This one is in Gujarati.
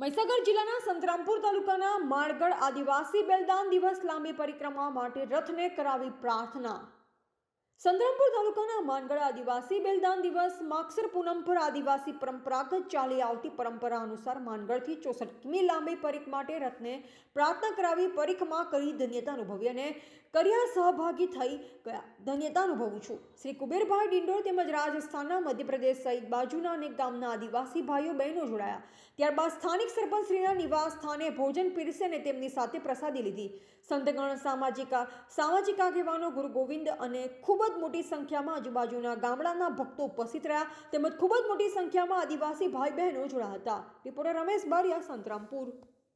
મહીસાગર જિલ્લાના સંતરામપુર તાલુકાના માણગઢ આદિવાસી બેલદાન દિવસ લાંબી પરિક્રમા માટે રથને કરાવી પ્રાર્થના. સંતરામપુર તાલુકાના માનગઢ આદિવાસી બેલદાન દિવસ માગસર પૂનમ પર આદિવાસી પરંપરાગત ચાલી આવતી પરંપરા અનુસાર માનગઢથી ચોસઠ કિમી લાંબી પરીખ માટે રથને પ્રાર્થના કરાવી પરીખમાં કરી ધન્યતા અનુભવી અને કર્યા સહભાગી થઈ ગયા. ધન્યતા અનુભવું છું. શ્રી કુબેરભાઈ ડિંડોર તેમજ રાજસ્થાનના મધ્યપ્રદેશ સહિત બાજુના અનેક ગામના આદિવાસી ભાઈઓ બહેનો જોડાયા. ત્યારબાદ સ્થાનિક સરપંચશ્રીના નિવાસ સ્થાને ભોજન પીરસે અને તેમની સાથે પ્રસાદી લીધી. સંતગણ સામાજિક સામાજિક આગેવાનો ગુરુ ગોવિંદ અને જ મોટી સંખ્યામાં આજુબાજુના ગામડાના ભક્તો ઉપસ્થિત રહ્યા તેમજ ખૂબ જ મોટી સંખ્યામાં આદિવાસી ભાઈ બહેનો જોડાયા હતા. રિપોર્ટર રમેશ બારિયા, સંતરામપુર.